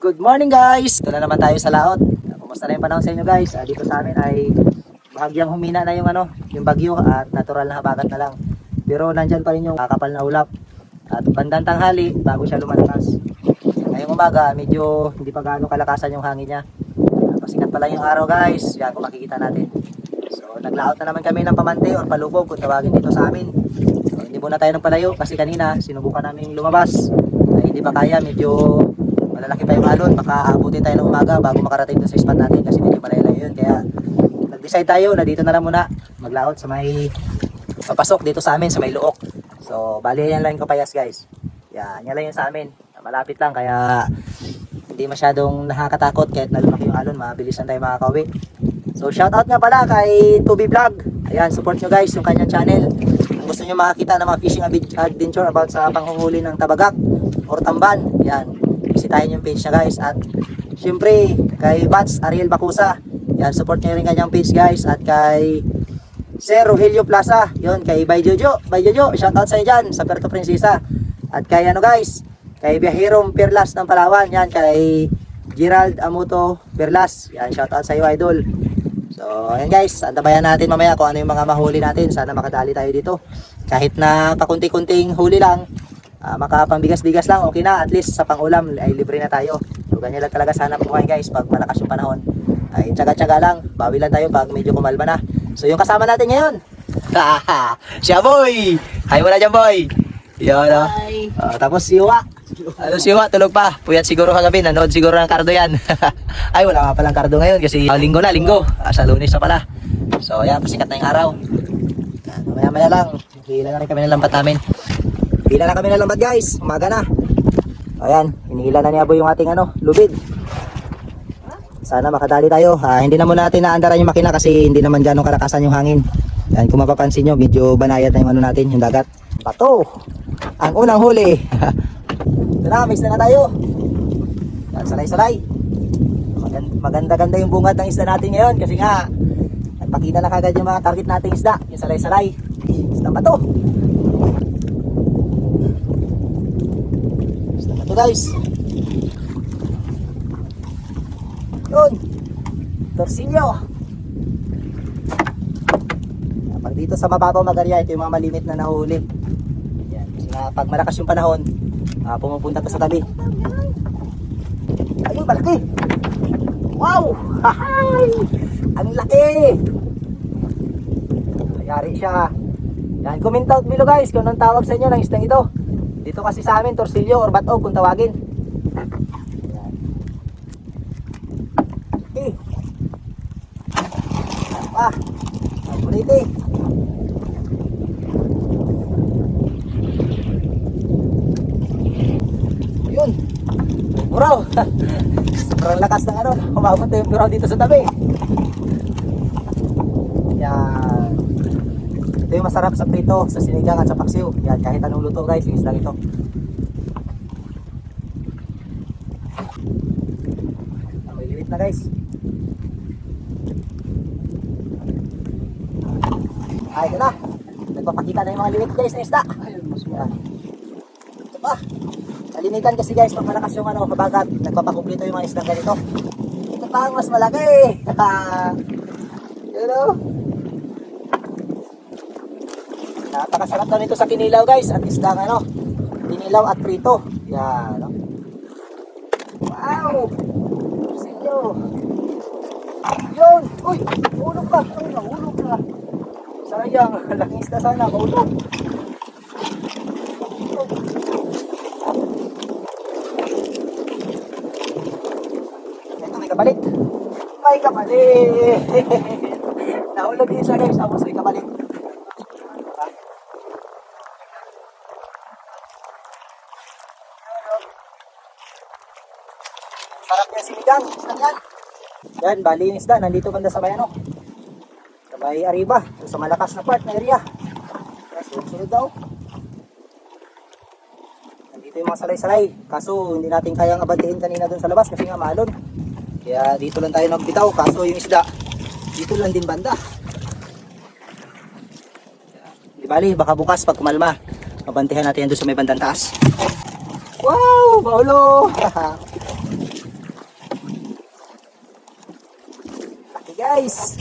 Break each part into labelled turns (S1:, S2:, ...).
S1: Good morning guys! Ito na naman tayo sa laot. Kumusta na yung panahon sa inyo guys? Ah, dito sa amin ay bahagyang humina na yung ano, yung bagyo at natural na habagat na lang. Pero nandyan pa rin yung kakapal na ulap. At bandang tanghali, bago siya lumalakas. Ngayong umaga, medyo hindi pa gaano kalakasan yung hangin niya. Pasikat pa lang yung araw guys. Yan kung makikita natin. So, naglaot na naman kami ng pamante or palubog kung tawagin dito sa amin. So, hindi muna tayo ng palayo kasi kanina sinubukan namin lumabas. Ay, hindi pa kaya, medyo malalaki pa yung alon. Baka abutin tayo ng umaga bago makarating doon sa spot natin kasi medyo malayo yun. Kaya nag-decide tayo na dito na lang muna maglaot sa may papasok dito sa amin sa may luok. So, bali yan lang yung kapayas guys. Yan, yan lang yun sa amin. Malapit lang kaya hindi masyadong nakakatakot kahit na lumaki yung alon, mabilis lang tayo makakauwi. So shoutout nga pala kay Tubi Vlog. Ayan, support nyo guys yung kanyang channel. Gusto nyo makakita ng mga fishing ad- adventure about sa panghuhuli ng tabagak or tamban, yan, bisitahin yung page niya guys. At syempre, kay Bats Ariel Bakusa, yan, support nyo rin kanyang page guys. At kay Sir Rogelio Plaza, yun, kay Bay Jojo, Bay Jojo, shoutout sa inyo dyan, sa Puerto Princesa. At kay ano guys, kay Biahirom Perlas ng Palawan, yan, kay Gerald Amuto Perlas, yan, shoutout sa iyo idol. So, ayan guys, antabayan natin mamaya kung ano yung mga mahuli natin. Sana makadali tayo dito. Kahit na pakunti-kunting huli lang, ah, makapambigas-bigas lang, okay na. At least sa pangulam ay libre na tayo. So, ganyan lang talaga sana buhay guys pag malakas yung panahon. Ay, tsaga-tsaga lang. Bawi lang tayo pag medyo kumalma na. So, yung kasama natin ngayon. Siya boy! Hi wala dyan boy! Yun, oh. Ah, tapos si Iwa. Ano si Iwa, tulog pa. Puyat siguro kagabi, nanood siguro ng kardo yan. Ay, wala nga palang kardo ngayon kasi ah, linggo na, linggo. Ah, sa lunes na pala. So, ayan, pasikat na yung araw. Ah, Maya-maya lang, hila na rin kami ng lambat namin. Hila na kami ng lambat guys, umaga na. Ayan, hinihila na ni Aboy yung ating ano, lubid. Sana makadali tayo. Ah, hindi na muna natin naandaran yung makina kasi hindi naman ganong kalakasan yung hangin. Yan, kung mapapansin nyo, medyo banayad na yung ano natin, yung dagat. Bato! Ang unang huli. Na, miss na na tayo. Salay-salay. Magan- Maganda-ganda yung bungad ng isda natin ngayon kasi nga, nagpakita na kagad yung mga target nating isda. Yung salay-salay. Isda bato. Bato guys. Yun. Torsilyo. Pag dito sa mababaw magarya, ito yung mga malimit na nahuli. Yan. Nga, pag malakas yung panahon, ah, pumupunta to sa tabi. Ayun, malaki! Wow! Hahay! Ang laki! Mayari siya. Yan, comment out below guys kung anong tawag sa inyo ng isdang ito. Dito kasi sa amin, torsilyo or bato kung tawagin. Yan. Eh. Ah, ang kulit eh. Yun. Bro. Sobrang lakas ng ano. Umabot na yung dito sa tabi. Yan. Ito yung masarap sa prito, sa sinigang at sa paksiw. Yan, kahit anong luto guys, yung islang ito. Ah, limit na guys. Ay, ito na. Nagpapakita na yung mga limit guys na isda. Yan. Ito pa. Kalimitan kasi guys, pag malakas yung ano, kabagat, nagpapakumplito yung mga isdang ganito. Ito pa ang mas malaki. Yun o. Napakasarap daw nito sa kinilaw guys, at isdang ano, kinilaw at prito. Yan. No? Wow! Sinyo. Yun! Uy! Ulog ka! Ay, nahulog ka! Sayang, laking isda sana, maulog. Ito, may kapalit. May kapalit! Nahulog din siya guys, tapos may kapalit. Sarap yan sinigang, isda yan. Yan, bali yung isda, nandito banda sa may ano. Sa may Arriba, sa malakas na part na area. Yes, sunod daw. Nandito yung mga salay-salay. Kaso hindi natin kayang abantiin kanina doon sa labas kasi nga maalon. Kaya dito lang tayo nagbitaw. Kaso yung isda, dito lang din banda. Di bali, baka bukas pag kumalma, mabantihan natin yan doon sa may bandang taas. Wow! Paulo! guys.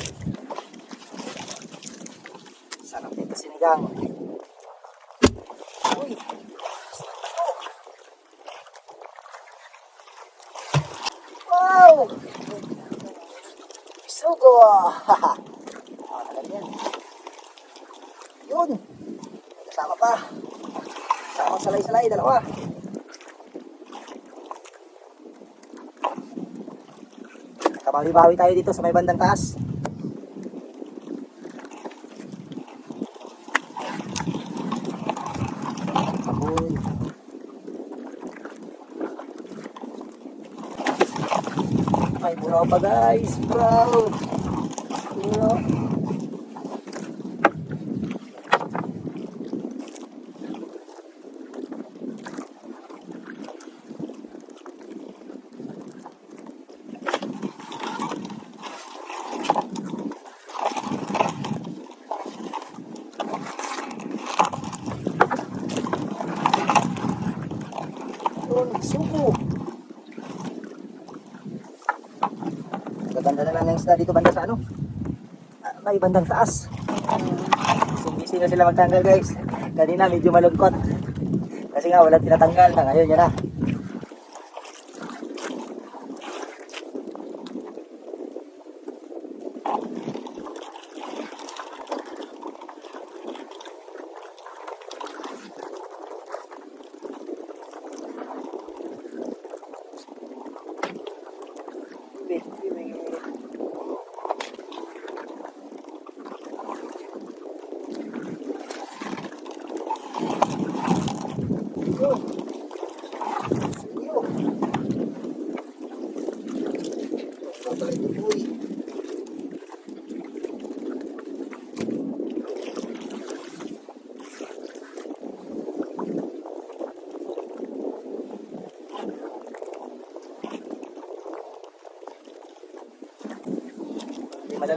S1: Sarap nito sinigang. Uy. Wow! Sugo! ah, talaga yan. Yun! Kasama pa. Kasama salay-salay, dalawa. Kabawi-bawi tayo dito sa may bandang taas. Uy. May buraw pa guys, bro. Bro. Yun, suko. Gaganda na lang ng isda dito banda sa ano. Ah, May bandang taas. Sumbisi na sila magtanggal guys. Kanina medyo malungkot. Kasi nga wala tinatanggal. Na ngayon yan na.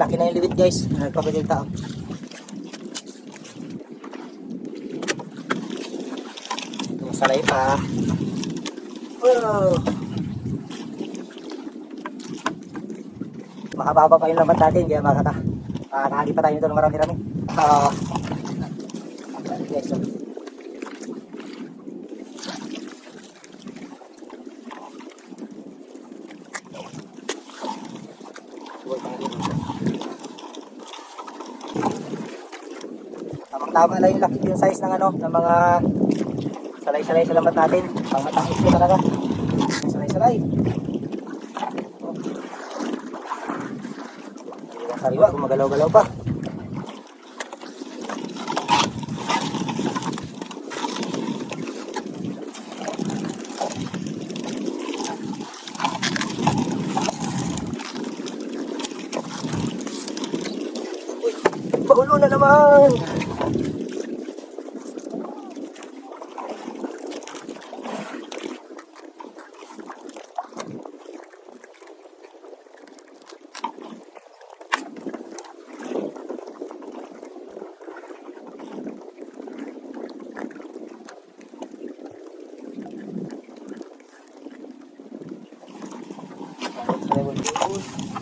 S1: Malalaki na yung liwit guys. Nagpapagil tao. Yung salay pa. Wow. Makababa pa yung lambat natin kaya makaka makakahali pa tayo nito ng marami-rami. Oo. guys, so. Tamang-tama lang yung laki yung size ng ano, ng mga salay-salay sa lambat natin. Pangatangis ko talaga. Salay-salay. Oh. Sariwa, gumagalaw-galaw pa. Uy, paulo na naman!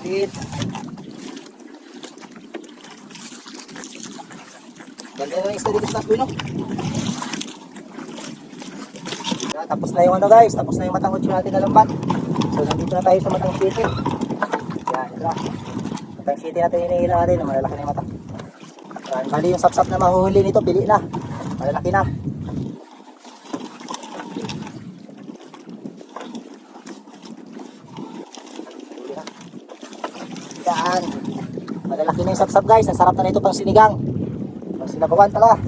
S1: Tit. Ganda yung isda dito sa no? Yeah, tapos na yung ano guys, tapos na yung matang utso natin na lambat. So nandito na tayo sa matang city. Yan, ito. Matang city natin iniila natin, malalaki na yung mata. Yan, bali yung sapsap na mahuhuli nito, pili na. Malalaki na. Huli na. Yan. Yung sapsap guys. Ang sarap na nito pang sinigang. Pang sinabawan pala.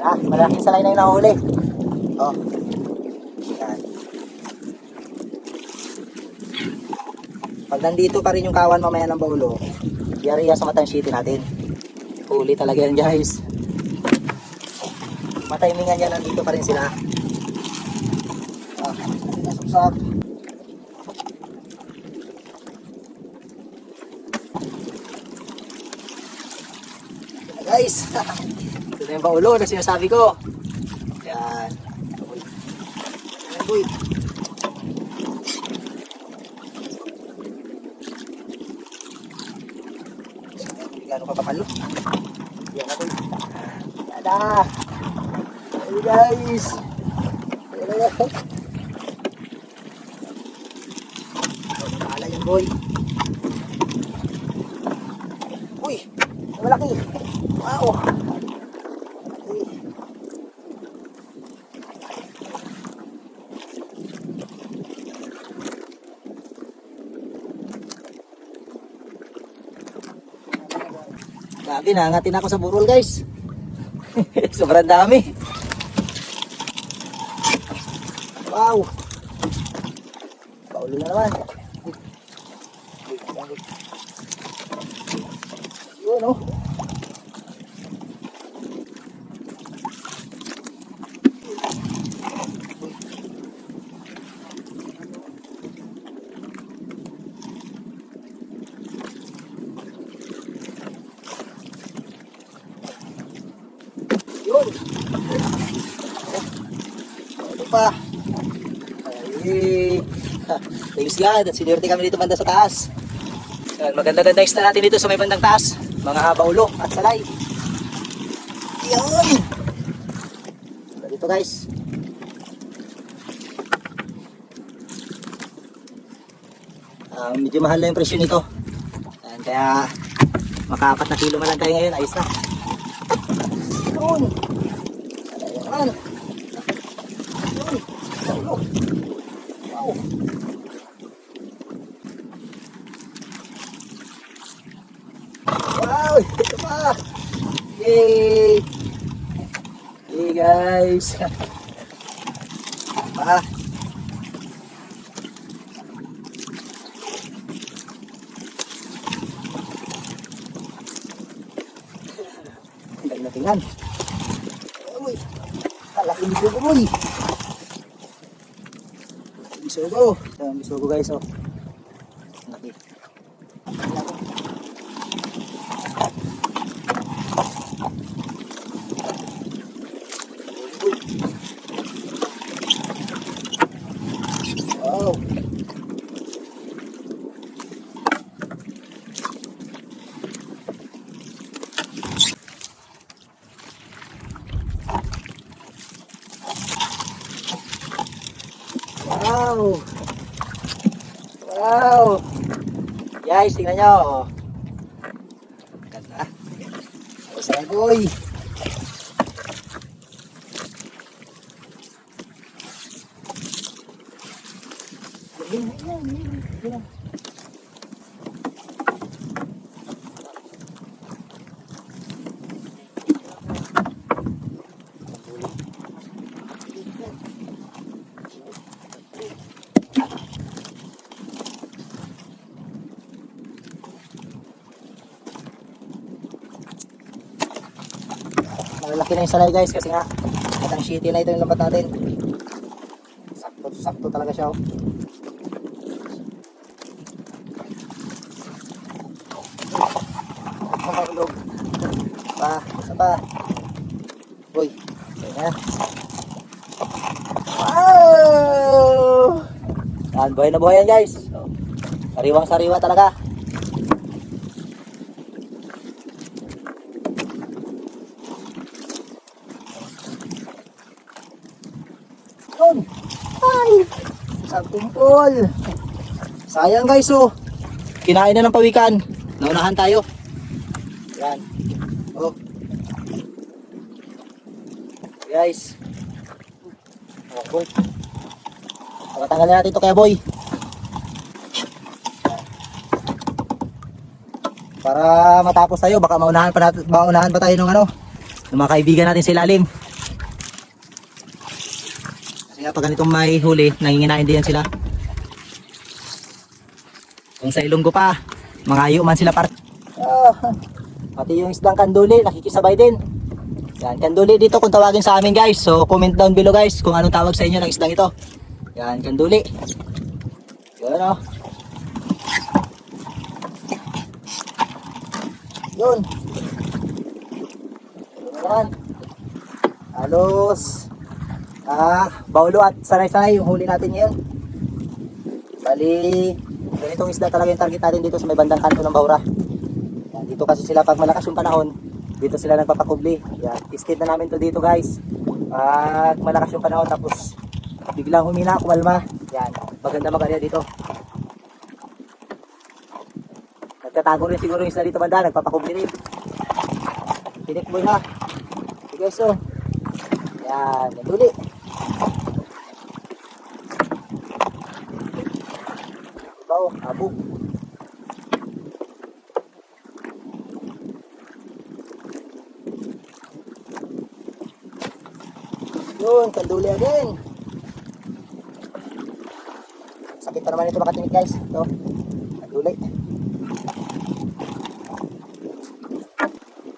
S1: Yan. Malalaking salay na yung nahuli. Oh. Yan. Pag nandito pa rin yung kawan mamaya ng baulo, yari yan sa matang city natin. Huli talaga yan guys. Matimingan yan, nandito pa rin sila. Ah, sapsap. guys. Ito na yung baulo na sinasabi ko. Yan. Uy. Gano'n ka kapalo? Yan ako. Tada! Hey guys! Ayan na yan. Pala yan boy. Uy! Malaki! Wow! Grabe, nangangatin ako sa burol guys. Sobrang dami. Wow. Paulo na naman. Yun oh. Pa? Ay, ha, thanks God. At sinurte kami dito banda sa taas. Yan, maganda-ganda isda natin dito sa may bandang taas. Mga baulo at salay. Yan. Dito guys. Ah, medyo mahal na yung presyo nito. Yan, kaya makaapat na kilo man lang tayo ngayon. Ayos na. Yun. Ayan. Wow. Wow, pa. Yay. Hey guys. Pa. Ang ganda tingnan. Uy, malaki bisugo mo eh. Bisugo. Ayan, bisugo guys oh. Laki. Laki. Wow. Wow! Wow! Guys, tingnan nyo. oh. Ganda. Masaya boy. Malaki na yung salay guys kasi nga matang shitty na ito yung lambat natin. Sakto, sakto talaga siya oh. Mahulog. Pa, isa pa. Uy. Wow! Yan, buhay na buhay yan guys. Sariwang sariwa talaga. Sagtumpol. Sayang guys oh. Kinain na ng pawikan. Naunahan tayo. Yan. Oh. Guys. Oh, boy. Pakatanggalin natin ito kaya boy. Para matapos tayo, baka maunahan pa natin, maunahan pa tayo ng ano, ng mga kaibigan natin sa ilalim. Pag ganitong may huli, nanginginain din yan sila. Kung sa Ilonggo pa, mangayo man sila par. Ah, pati yung isdang kanduli, nakikisabay din. Yan, kanduli dito kung tawagin sa amin guys. So comment down below guys kung anong tawag sa inyo ng isdang ito. Yan, kanduli. Yan o. Yun. Yun naman. Halos ah, baulo at sanay-sanay yung huli natin ngayon. Bali, ganitong isda talaga yung target natin dito sa may bandang kanto ng Baura. Yan. Dito kasi sila pag malakas yung panahon, dito sila nagpapakubli. Yan, tested na namin to dito guys. Pag malakas yung panahon tapos biglang humina, kumalma. Yan, maganda mag dito. Nagtatago rin siguro yung isa dito banda, nagpapakubli rin. Pinik mo na. Okay guys, so. Yan, nanduli. Abo. Yun, kanduli again. Sakit pa naman ito makatingin guys. Ito, kanduli.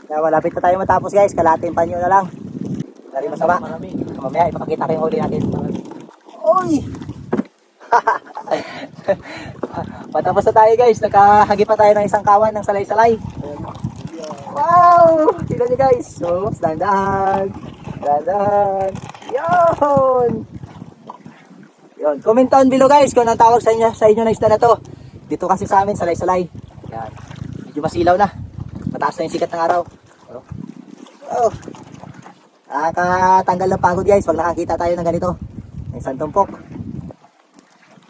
S1: Kaya malapit na tayo matapos guys. Kalating panyo na lang. Dari masama. Mamaya ipakita ko yung huli natin. Oy! Patapos na tayo guys. Nakahagi pa tayo ng isang kawan ng salay-salay. Wow! Tignan nyo guys. So, dandan. Dandan. Yun! Yun. Comment down below guys kung anong tawag sa inyo, sa inyo na isda na to. Dito kasi sa amin, salay-salay. Yan. Medyo masilaw na. Mataas na yung sikat ng araw. Oh. Oh. Nakakatanggal ng pagod guys pag nakakita tayo ng ganito. May isang tumpok.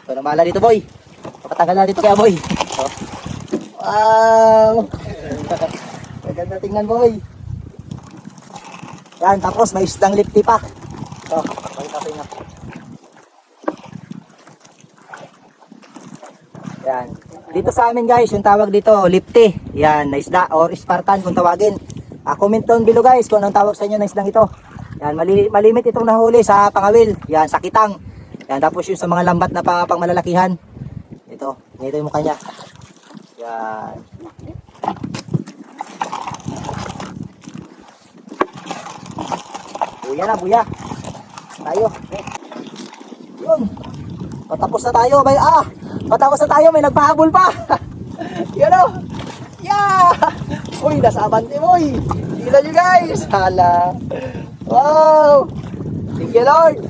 S1: Ito na mala dito boy. Pakatanggal na dito kaya boy. Oh. Wow! Maganda tingnan boy. Yan, tapos may isdang lipti pa. Ito, pakita ko inyo. Yan. Dito sa amin guys, yung tawag dito, lipti. Yan, na isda or Spartan kung tawagin. Ah, comment down below guys kung anong tawag sa inyo na isdang ito. Yan, mali, malimit itong nahuli sa pangawil. Yan, sa kitang. Yan, tapos yung sa mga lambat na pa, pang malalakihan. Ito, ganito yung mukha niya. Yan. Buya na, buya. Tayo. Yun. Patapos na tayo. May, ah, patapos na tayo. May nagpahabol pa. Yan o. Yeah! Uy, nasa abante mo eh. Tignan nyo guys. Hala. Wow. Thank you Lord.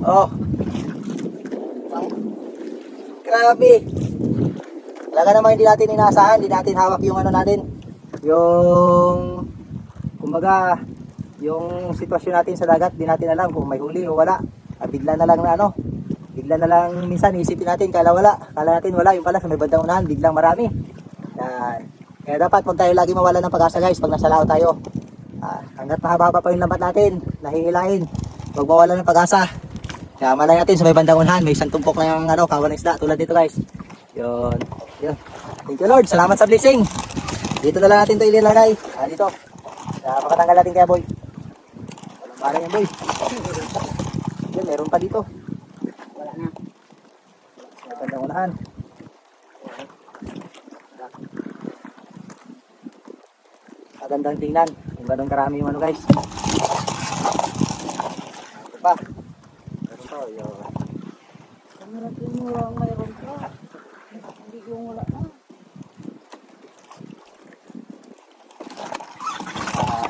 S1: Oh. Grabe. Talaga naman hindi natin inaasahan. Hindi natin hawak yung ano natin. Yung, kumbaga, yung sitwasyon natin sa dagat, di natin alam kung may huli o wala. Ah, bigla na lang na ano, bigla na lang minsan isipin natin, kala wala, kala natin wala, yung pala sa may bandang unahan, biglang marami. Yan. Kaya dapat huwag tayo lagi mawala ng pag-asa guys pag nasa lao tayo. Ah, hanggat mahaba pa yung lambat natin, nahihilahin, huwag mawala ng pag-asa. Kaya malay natin sa may bandang unahan, may isang tumpok na yung ano, kawan ng isda, tulad dito guys. Yun. Yun. Thank you Lord, salamat sa blessing. Dito na lang natin ito ilalagay. Ah, dito. Kaya makatanggal natin kaya boy. Walang bala yan boy. Yun, meron pa dito. Wala na. Sa bandang unahan. Magandang tingnan. Kung ganun karami yung ano guys. Ito pa. Meron pa. Yun.
S2: Kamarating mo lang mayroon ko wala na.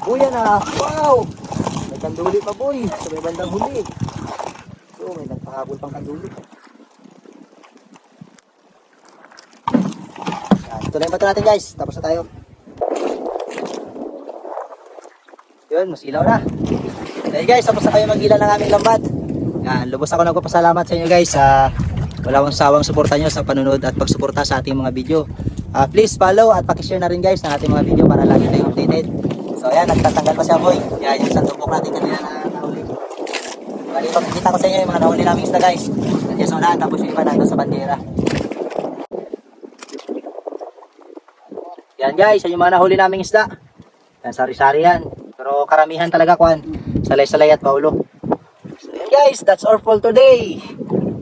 S1: Buya na. Wow! May kanduli pa boy. Sa may bandang huli. So, may nagpahabol pang kanduli. Yan, ito na yung bato natin guys. Tapos na tayo. Yun, masilaw na. Okay guys, tapos na kayo mag-ila ng aming lambat. Yan, lubos ako nagpapasalamat sa inyo guys sa wala akong sawang suporta nyo sa panunod at pagsuporta sa ating mga video. Ah, please follow at pakishare na rin guys ng ating mga video para lagi tayong updated. So ayan, nagtatanggal pa siya boy. Yan, yung isang tumpok natin kanina na nahuli. Bali, pakikita ko sa inyo yung mga nahuli namin isda guys. Nandiyan sa unahan, tapos yung iba nandun sa bandera. Yan guys, yan yung mga nahuli naming isda. Yan, sari-sari yan. Pero karamihan talaga kwan. Salay-salay at paulo. So yan guys, that's all for today.